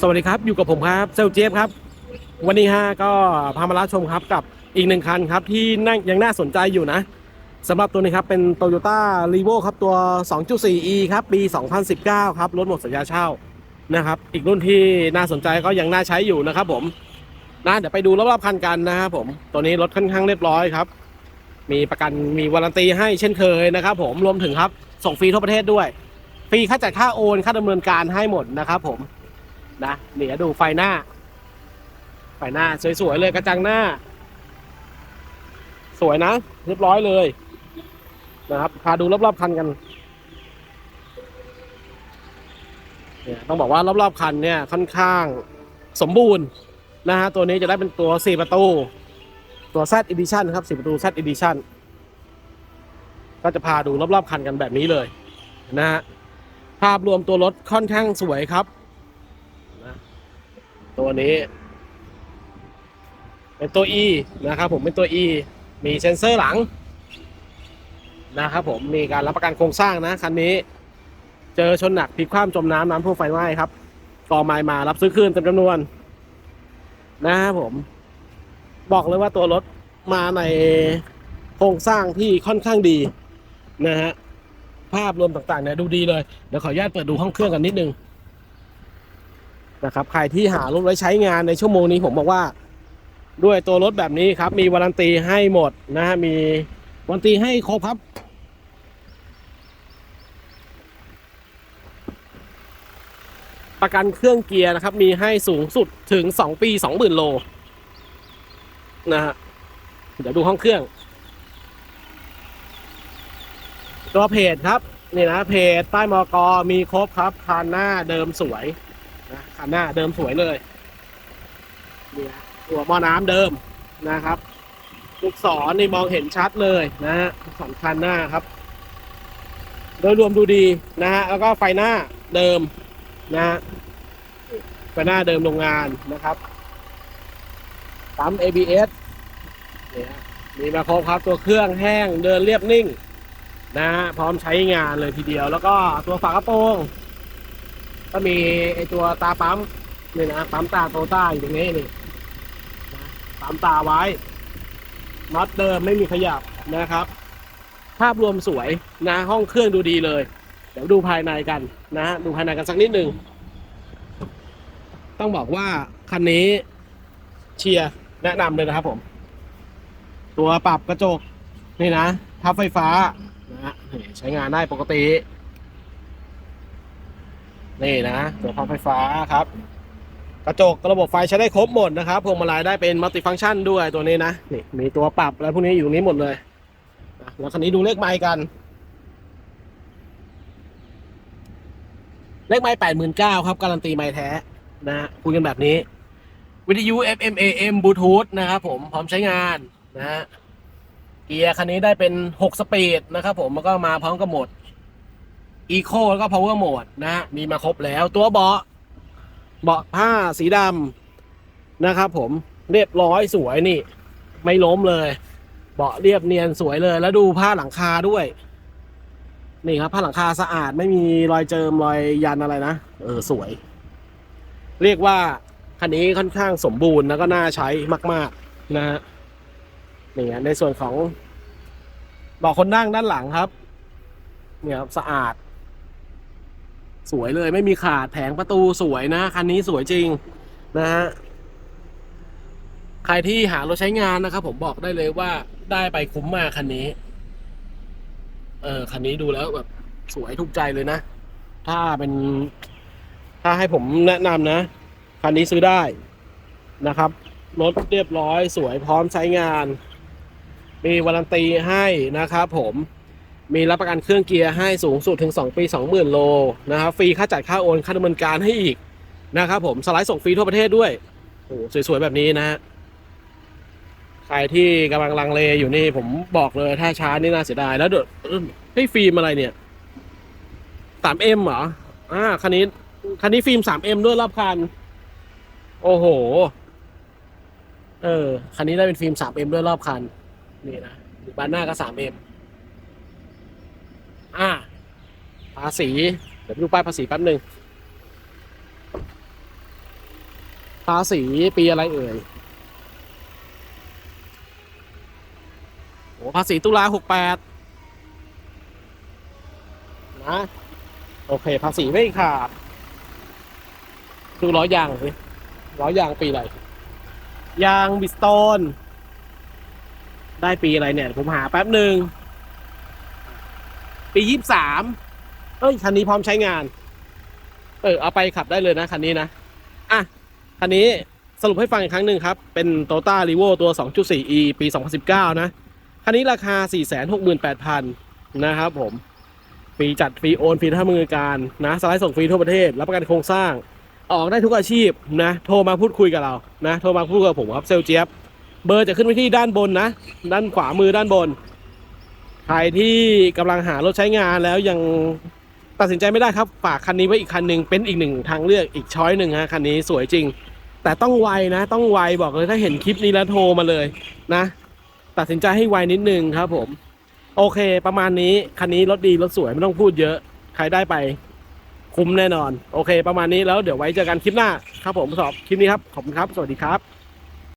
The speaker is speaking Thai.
สวัสดีครับ อยู่กับผมครับเซลเจฟครับ วันนี้ฮะก็พามารับชมครับกับอีกหนึ่งคันครับที่นั่งยังน่าสนใจอยู่นะสำหรับตัวนี้ครับเป็น Toyota r e v o ครับตัว 2.4e ครับปี 2019 ครับรถหมดสัญญาเช่านะครับ อีกรุ่นที่น่าสนใจก็ยังน่าใช้อยู่นะครับผมนะเดี๋ยวไปดูรอบๆคันกันนะครับผมตัวนี้รถค่อนข้างเรียบร้อยครับ มีประกันมีวารันตีให้เช่นเคยนะครับผมรวมถึงครับส่งฟรีทั่วประเทศด้วย ฟรีค่าจัดค่าโอนค่าดำเนินการให้หมดนะครับผม นะเดี๋ยวดูไฟหน้า ไฟหน้า สวยๆเลยกระจังหน้า สวยนะ เรียบร้อยเลย นะครับ พาดูรอบๆคันกันเนี่ยต้องบอกว่ารอบๆคันเนี่ยค่อนข้างสมบูรณ์นะฮะตัวนี้จะได้เป็นตัว 4 ประตู ตัว Z Edition ครับ 4 ประตู Z Edition ก็จะพาดูรอบๆคันกันแบบนี้เลยนะฮะภาพรวมตัวรถค่อนข้างสวยครับ ตัวนี้ เป็นตัว E นะครับผมเป็นตัว E มีเซ็นเซอร์หลัง นะครับผมมีการรับประกันโครงสร้างนะคันนี้ เจอชนหนักพลิกคว่ำจมน้ำน้ำท่วมไฟไหม้ครับกอไม้มารับซื้อคืนเต็มจำนวน นะครับผม บอกเลยว่าตัวรถมาในโครงสร้างที่ค่อนข้างดีนะฮะภาพรวมต่างๆเนี่ยดูดีเลย เดี๋ยวขออนุญาตเปิดดูห้องเครื่องกันนิดนึง นะครับใครที่หารถไว้ใช้งานในชั่วโมงนี้ผมบอกว่า ด้วยตัวรถแบบนี้ครับ มีวารันตีให้หมดนะฮะมีวารันตีให้ครบครับประกันเครื่องเกียร์นะครับ มีให้สูงสุดถึง 2 ปี 20,000 โลนะฮะเดี๋ยวดูห้องเครื่อง ตัวเพจครับ นี่นะเพจป้มอกมีครบครับคานหน้าเดิมสวย นะคันหน้าเดิมสวยเลยเนี่ยตัวหม้อน้ำเดิมนะครับ ลูกศรนี่มองเห็นชัดเลยนะฮะสองคันหน้าครับ โดยรวมดูดีนะฮะแล้วก็ไฟหน้าเดิมนะฮะไฟหน้าเดิมโรงงานนะครับปั๊ม ABS เนี่ยมีมาครบครับตัวเครื่องแห้งเดินเรียบนิ่งนะฮะพร้อมใช้งานเลยทีเดียว แล้วก็ตัวฝากระโปรง ก็มีไอตัวตาปั๊มนี่นะปั๊มตาโตต้าอยู่ตรงนี้นี่นะปั๊มตาไว้น็อตเดิมไม่มีขยับนะครับ ภาพรวมสวยนะห้องเครื่องดูดีเลย เดี๋ยวดูภายในกันนะดูภายในกันสักนิดหนึ่งต้องบอกว่าคันนี้เชียร์แนะนำเลยนะครับผม ตัวปรับกระจกนี่นะพับไฟฟ้านะฮะใช้งานได้ปกติ นี่นะตัวพับไฟฟ้าครับ กระจกระบบไฟใช้ได้ครบหมดนะครับพวงมาลัยได้เป็นมัลติฟังก์ชันด้วยตัวนี้นะนี่มีตัวปรับอะไรพวกนี้อยู่ตรงนี้หมดเลยแล้วคันนี้ดูเลขไมล์กัน เลขไมล์แปดหมื่นเก้าครับ การันตีไมล์แท้นะคุยกันแบบนี้ วิทยุ FM AM บลูทูธนะครับผมพร้อมใช้งานนะฮะเกียร์คันนี้ได้เป็น 6 สปีดนะครับผมแล้วก็มาพร้อมกับโหมด อีโคแล้วก็ power mode นะฮะมีมาครบแล้วตัวเบาะเบาะผ้าสีดำนะครับผมเรียบร้อยสวยนี่ ไม่ล้มเลย เบาะเรียบเนียนสวยเลย แล้วดูผ้าหลังคาด้วย นี่ครับผ้าหลังคาสะอาดไม่มีรอยเจิมรอยยันอะไรนะเออสวย เรียกว่าคันนี้ค่อนข้างสมบูรณ์แล้วก็น่าใช้มาก ๆ นะฮะนี่ในส่วนของเบาะคนนั่งด้านหลังครับ เนี่ยครับสะอาด สวยเลยไม่มีขาดแผงประตูสวยนะ คันนี้สวยจริงนะฮะใครที่หารถใช้งานนะครับ ผมบอกได้เลยว่าได้ไปคุ้มมากคันนี้ เออคันนี้ดูแล้วแบบสวยถูกใจเลยนะ ถ้าเป็น ถ้าให้ผมแนะนำนะ คันนี้ซื้อได้นะครับ รถเรียบร้อยสวยพร้อมใช้งาน มีวารันตีให้นะครับผม มีรับประกันเครื่องเกียร์ให้สูงสุดถึง 2 ปี 20,000 โลนะครับฟรีค่าจัดค่าโอนค่าดำเนินการให้อีกนะครับผมสไลด์ส่งฟรีทั่วประเทศด้วยโอ้สวยๆ แบบนี้นะฮะใครที่กำลังลังเลอยู่นี่ผมบอกเลยถ้าช้านี่น่าเสียดาย แล้วเดี๋ยวให้ฟิล์มอะไรเนี่ย 3M เหรออ่าคันนี้คันนี้ฟิล์ม 3M ด้วยรอบคัน โอ้โห เออ คันนี้ได้เป็นฟิล์ม 3M ด้วยรอบคัน นี่นะบานหน้าก็ 3M อ่าภาษี เดี๋ยวไปดูป้ายภาษีแป๊บหนึ่งภาษีปีอะไรเอ่ยโอ้ภาษีตุลาหกแปดนะ โอเค ภาษีไม่ขาด ดูล้อยางสิล้อยางปีอะไร ยางบิสโตน ได้ปีอะไรเนี่ย ผมหาแป๊บหนึ่ง ปียี่สามเอ้ยคันนี้พร้อมใช้งาน เออเอาไปขับได้เลยนะคันนี้นะอะคันนี้สรุปให้ฟังอีกครั้งหนึ่งครับ เป็น t o y o t a r e v o ตัว 2.4e ปี 2019 นะ คันนี้ราคา 468,000 นะครับผม ฟรีจัด ฟรีโอน ฟรีท่ามือการ นะ สไลด์ส่งฟรีทั่วประเทศ รับประกันโครงสร้าง ออกได้ทุกอาชีพนะ โทรมาพูดคุยกับเรา นะ โทรมาพูดกับผมครับ เซลเจี๊ยบ เบอร์จะขึ้นไว้ที่ด้านบนนะ ด้านขวามือด้านบน ใครที่กำลังหารถใช้งานแล้วยังตัดสินใจไม่ได้ครับ ฝากคันนี้ไว้อีกคันหนึ่งเป็นอีกหนึ่งทางเลือกอีกช้อยหนึ่งฮะคันนี้สวยจริง แต่ต้องไวนะ ต้องไวบอกเลยถ้าเห็นคลิปนี้แล้วโทรมาเลยนะ ตัดสินใจให้ไวนิดนึงครับผม โอเค ประมาณนี้คันนี้รถดีรถสวยไม่ต้องพูดเยอะ ใครได้ไป คุ้มแน่นอน โอเค ประมาณนี้แล้วเดี๋ยวไว้เจอกันคลิปหน้าครับผมสอบคลิปนี้ครับขอบคุณครับ สวัสดีครับ